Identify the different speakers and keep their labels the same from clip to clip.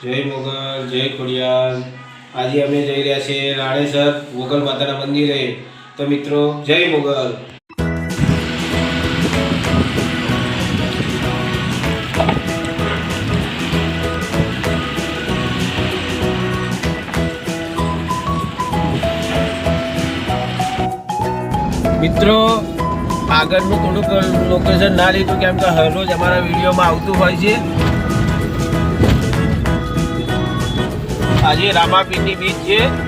Speaker 1: જય મોગલ, જય ખોડિયાર. આજે અમે જઈ રહ્યા છીએ રાણેસર મોગલ માતાના મંદિરે. તો મિત્રો, જય મોગલ. મિત્રો, આગળનું થોડુંક લોકેશન ના લીધું કેમ કે હરરોજ અમારા વિડીયોમાં આવતું હોય છે. આજે રામાપીરની બીચ છે.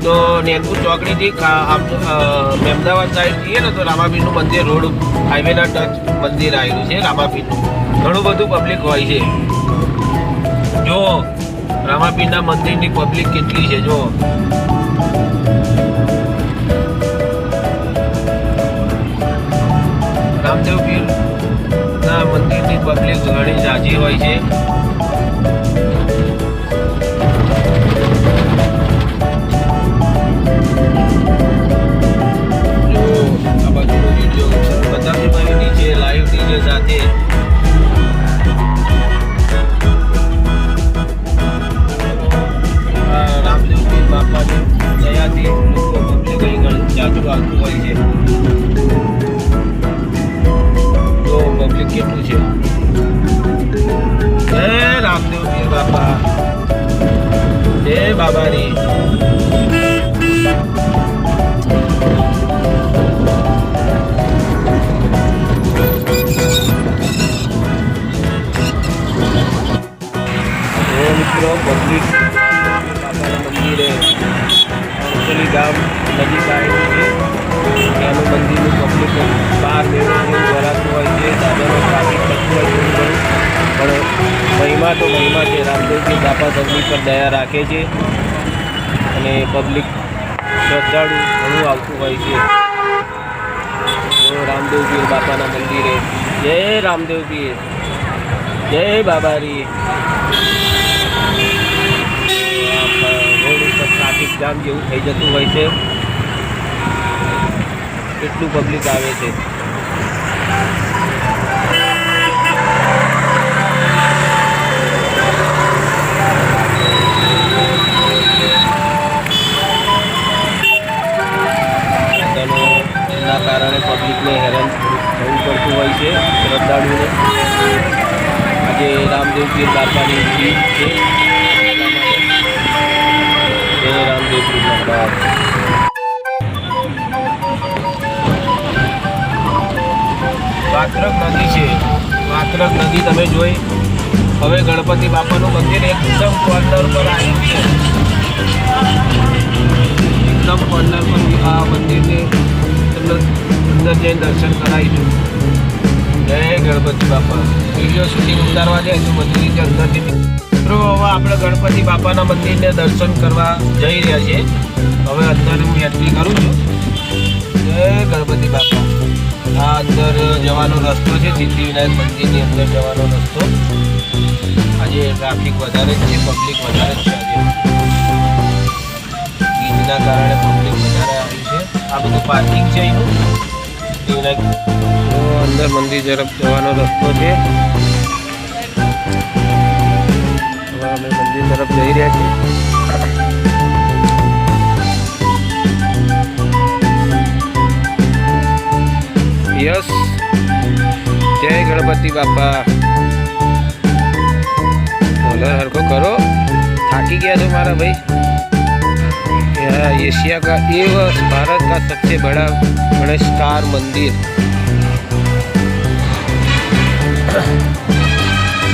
Speaker 1: તો નેનપુર ચોકડીથી ખા- આમ, અ, મહેમદાવાદ સાઈડ જઈએ ને તો રામાપીરનું મંદિર રોડ હાઈવેના ટચ મંદિર આવેલું છે રામાપીરનું. ઘણું બધું પબ્લિક હોય છે. જો રામાપીરના મંદિરની પબ્લિક કેટલી છે જો. રામદેવ પીર ના મંદિરની પબ્લિક ઘણી જાજી હોય છે. અહીં ઘણું જાજુ આવતું હોય નજીક આવેલું છે. ત્યાંનું મંદિરનું પબ્લિક બહાર બેઠું ભરાતું હોય છે દાદાનો ટ્રાફિક થતું હોય છે. પણ મહિમા તો મહિમા છે. રામદેવજી બાપા પબ્લિક પર દયા રાખે છે. અને પબ્લિક શ્રદ્ધાળુ ઘણું આવતું હોય છે. રામદેવજી બાપાના મંદિરે. જય રામદેવજી. જય બાબારી ટ્રાફિક જામ જેવું થઈ જતું હોય છે. કેટલું પબ્લિક આવે છે. એના કારણે પબ્લિકને હેરાન થવું પડતું હોય છે શ્રદ્ધાળુઓને. આજે રામદેવજી બાપાની છે. વાત્રક નદી છે. વાત્રક નદી તમે જોઈ. હવે ગણપતિ બાપાનું મંદિર એકદમ કોર્નર પર આવ્યું છે. એકદમ કોર્નર પર આ મંદિરને અંદર જઈને દર્શન કરાવીશું જય ગણપતિ બાપા. વીડિયો શૂટિંગ ઉતારવા જાય તો બધી રીતે અંદરથી મિત્રો, હવે આપણે ગણપતિ બાપાના મંદિરને દર્શન કરવા જઈ રહ્યા છીએ. હવે અંદર હું એન્ટ્રી કરું છું. જય ગણપતિ બાપા. આ અંદર જવાનો રસ્તો છે સિદ્ધિવિનાયક મંદિરની અંદર જવાનો રસ્તો. આજે ટ્રાફિક વધારે છે પબ્લિક વધારે છે આજે. ઈદના કારણે પબ્લિક વધારે આવી છે. આ બધું પાર્કિંગ છે અંદર મંદિર તરફ જવાનો રસ્તો છે. અમે મંદિર તરફ જઈ રહ્યા છીએ. યસ. જય ગણપતિ બાપા. કોલર હરકો કરો. થાકી ગયા છો મારા ભાઈ? એશિયા કા એ ભારત કા સબસે બડા, બડે સ્ટાર મંદિર.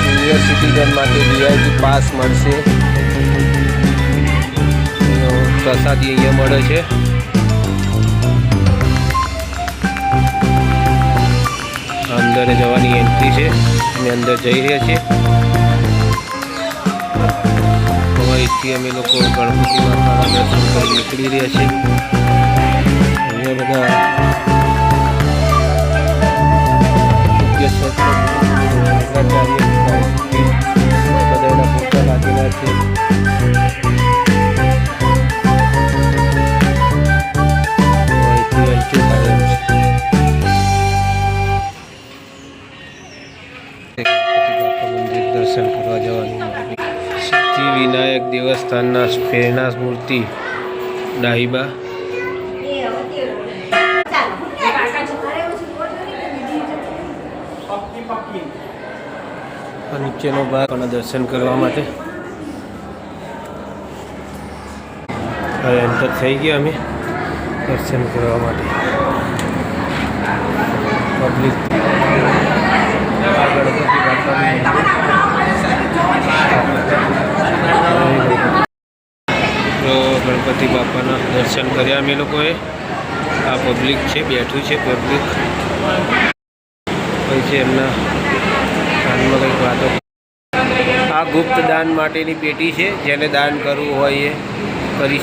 Speaker 1: સિનિયર સિટીઝન માટે વીઆઈપી પાસ મળશે. પ્રસાદી અહીંયા મળે છે. અંદર જવાની એન્ટ્રી છે. અમે અંદર જઈ રહ્યા છીએ. અહીંથી અમે લોકો ગણપતિ બાપાના દર્શન કરી નીકળી રહ્યા છીએ. મૂર્તિ ડાહીબા. નીચેનો ભાગ અને દર્શન કરવા માટે. હવે એન્ટર થઈ ગયા અમે દર્શન કરવા માટે. પબ્લિક ગણપતિ બાપાનું ગણપતિ બાપાના દર્શન કર્યા. અમે લોકોએ આ પબ્લિક છે, બેઠું છે પબ્લિક પછી એમના કાનમાં કંઈક વાતો? આ ગુપ્ત દાન માટેની પેટી છે, જેને દાન કરવું હોય એ કરી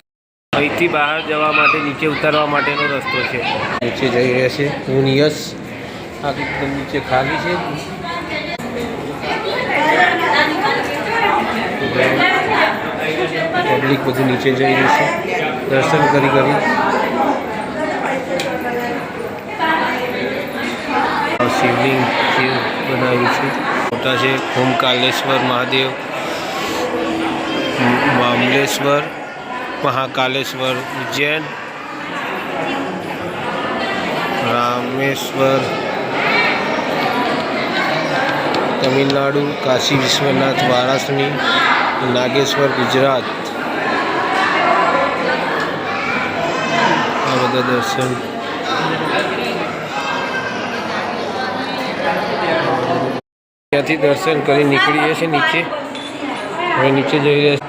Speaker 1: અહીંથી બહાર જવા માટે, નીચે ઉતારવા માટેનો રસ્તો છે. નીચે જઈ રહ્યા છે. હું યસ આ એકદમ નીચે ખાલી છે. પબ્લિક બધું નીચે જઈ રહ્યું છે. દર્શન કરી કરી. શિવલિંગ શિવ બનાવ્યું છે. મોટા છે ઓમકાલેશ્વર મહાદેવ મામલેશ્વર મહાકાલેશ્વર ઉજ્જૈન, રામેશ્વર, તમિલનાડુ, કાશી વિશ્વનાથ, વારાણસી, નાગેશ્વર, ગુજરાત આ બધા દર્શન ત્યાંથી દર્શન કરી નીકળીએ છીએ નીચે. હવે નીચે જઈ રહ્યા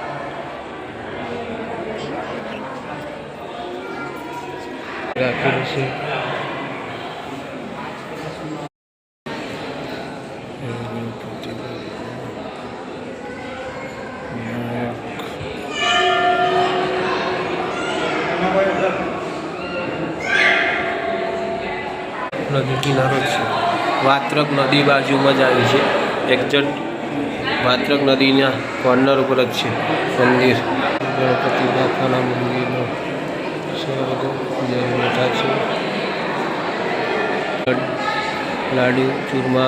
Speaker 1: છે રાખેલું છે નદી કિનારો જ છે. વાત્રક નદી બાજુમાં જ આવી છે. એક્ઝેક્ટ વાત્રક નદીના કોર્નર ઉપર જ છે મંદિર. ગણપતિ બાપાના મંદિરનો છે બધું જે બેઠા છે. લાડુ, ચૂરમા,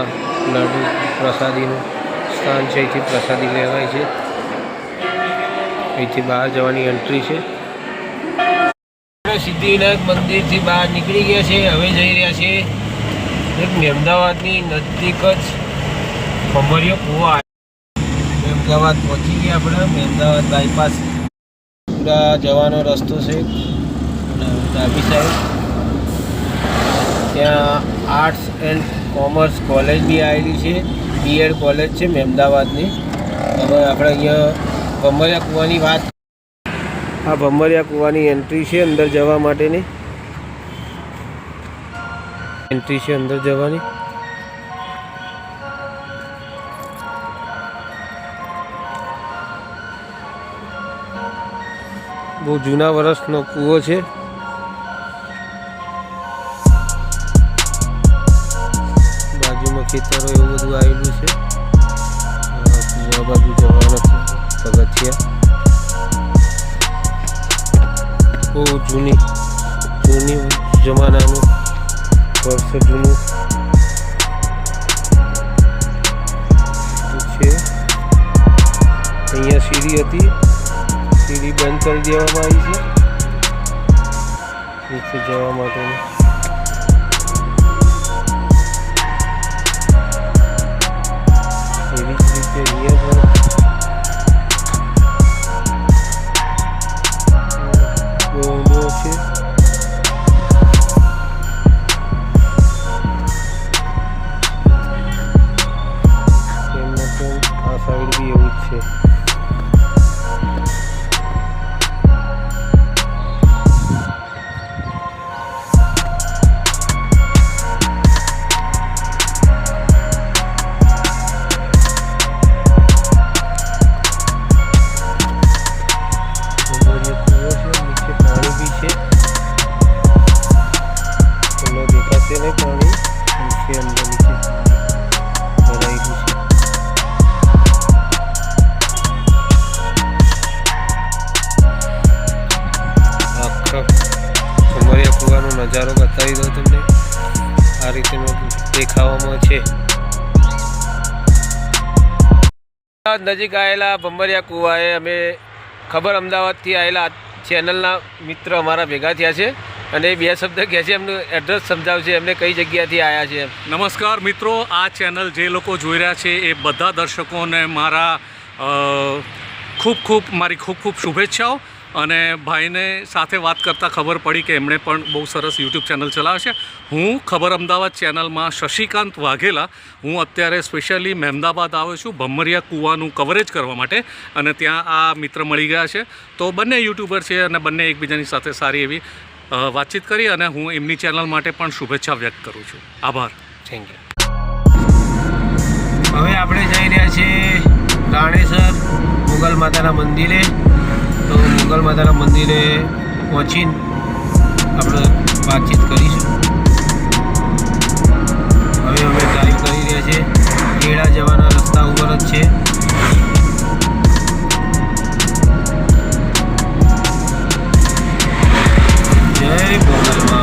Speaker 1: લાડુ પ્રસાદીનું સ્થાન છે. અહીંથી પ્રસાદી લેવાય છે. અહીંથી બહાર જવાની એન્ટ્રી છે. સિદ્ધિવિનાયક મંદિરથી બહાર નીકળી ગયા છે. હવે જઈ રહ્યા છે. એક મહેમદાવાદની નજીક જ ખમરિયો કૂવો અમદાવાદ પહોંચી ગયા આપણે. અમદાવાદ બાયપાસ પૂરા જવાનો રસ્તો છે. ડાબી સાઈડ ત્યાં આર્ટ્સ એન્ડ કોમર્સ કોલેજ બી આવેલી છે. બીએડ કોલેજ છે મહેમદાવાદની હવે આપણે અહીંયા ભમરિયા કૂવાની વાત આ ભમરિયા કૂવાની એન્ટ્રી છે અંદર જવા માટેની. એન્ટ્રી છે અંદર જવાની. બહુ જૂના વર્ષનો કૂવો છે. બાજુમાં ખેતરો એવું બધું આવેલું છે. આ બાજુ જવાના પગથિયા. બહુ જૂની જૂની જમાનાનું વર્ષ જૂનું છે અહીંયા સીડી હતી સીડી બંધ કરી દેવામાં આવી છે નીચે જવા માટેની એવી જ રીતે અહીંયા આ સાઈડ નજારો બતાવી દઉં તમને. આ રીતેનો દેખાવામાં છે. નજીક આવેલા ભંબરિયા કુવાએ અમે ખબર અમદાવાદથી આવેલા ચેનલના મિત્ર અમારા ભેગા થયા છે અને બે શબ્દ કહે છે, એમનું એડ્રેસ સમજાવશે, એમને કઈ જગ્યાથી આવ્યા છે
Speaker 2: નમસ્કાર મિત્રો, આ ચેનલ જે લોકો જોઈ રહ્યા છે એ બધા દર્શકોને મારા ખૂબ ખૂબ મારી ખૂબ ખૂબ શુભેચ્છાઓ. અને ભાઈને સાથે વાત કરતાં ખબર પડી કે એમણે પણ બહુ સરસ યુટ્યુબ ચેનલ ચલાવે છે હું ખબર અમદાવાદ ચેનલમાં શશિકાંત વાઘેલા હું અત્યારે સ્પેશિયલી મહેમદાબાદ આવ્યો છું ભમરિયા કૂવાનું કવરેજ કરવા માટે અને ત્યાં આ મિત્ર મળી ગયા છે. તો બંને યુટ્યુબર છે અને બંને એકબીજાની સાથે સારી એવી વાતચીત કરી અને હું એમની ચેનલ માટે પણ શુભેચ્છા વ્યક્ત કરું છું. આભાર.
Speaker 1: થેન્ક યુ હવે આપણે જઈ રહ્યા છીએ રાણેસર મુગલ માતાના મંદિરે. તો મંગલ માતાના મંદિરે પહોંચીને આપણે વાતચીત કરીશું. હવે અમે ડ્રાઈવ કરી રહ્યા છીએ કેળા જવાના રસ્તા ઉપર જ છે. જય ભોગલમાં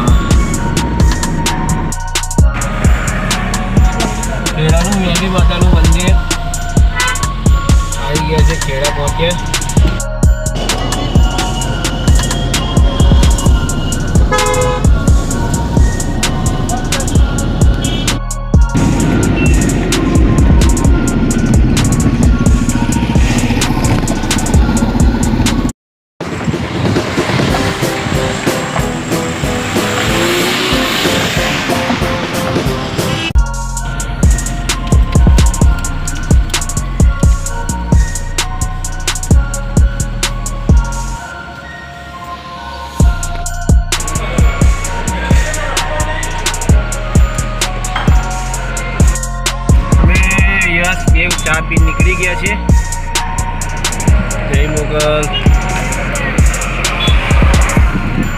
Speaker 1: જય મુગલ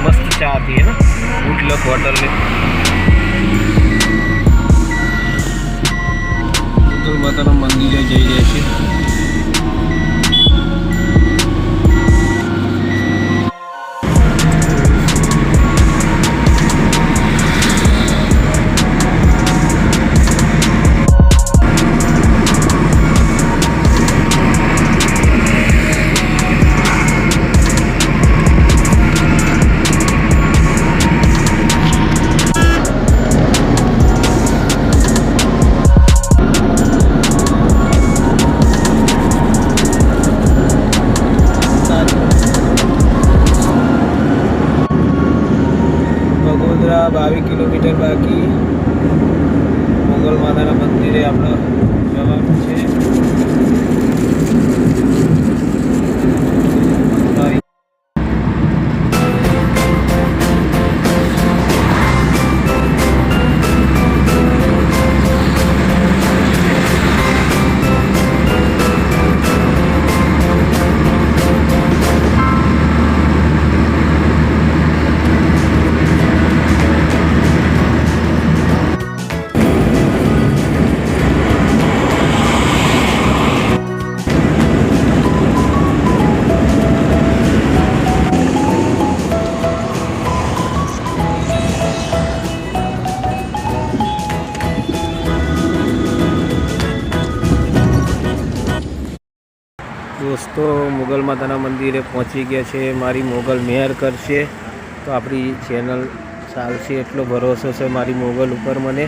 Speaker 1: મસ્ત ચા હતી હે ને ગુડલક હોટલ में મુગલ માતાના મંદિરે માતાના મંદિરે આપણે જવાનું માતાના મંદિરે પહોંચી ગયા છે. મારી મોગલ મેયર કરશે. તો આપણી ચેનલ ચાલશે. એટલો ભરોસો છે મારી મોગલ ઉપર મને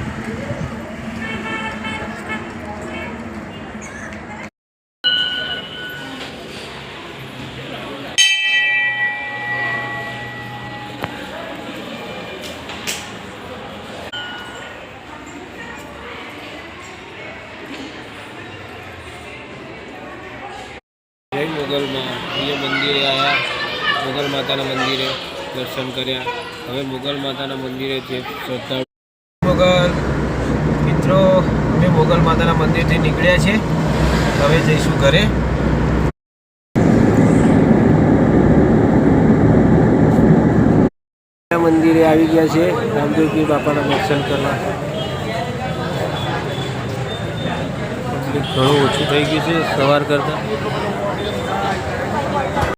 Speaker 1: જય મુગલમાં અહીંયા મંદિરે આવ્યા મુગલ માતાના મંદિરે દર્શન કર્યા. હવે મુગલ માતાના મંદિરે જે શ્રદ્ધાળુ. મુગલ મિત્રો અમે મુગલ માતાના મંદિરથી નીકળ્યા છે. હવે જઈશું ઘરે. મંદિરે આવી ગયા છે. રામદેવજી બાપાના દર્શન કરવા. ઘણું ઓછું થઈ ગયું છે સવાર કરતાં.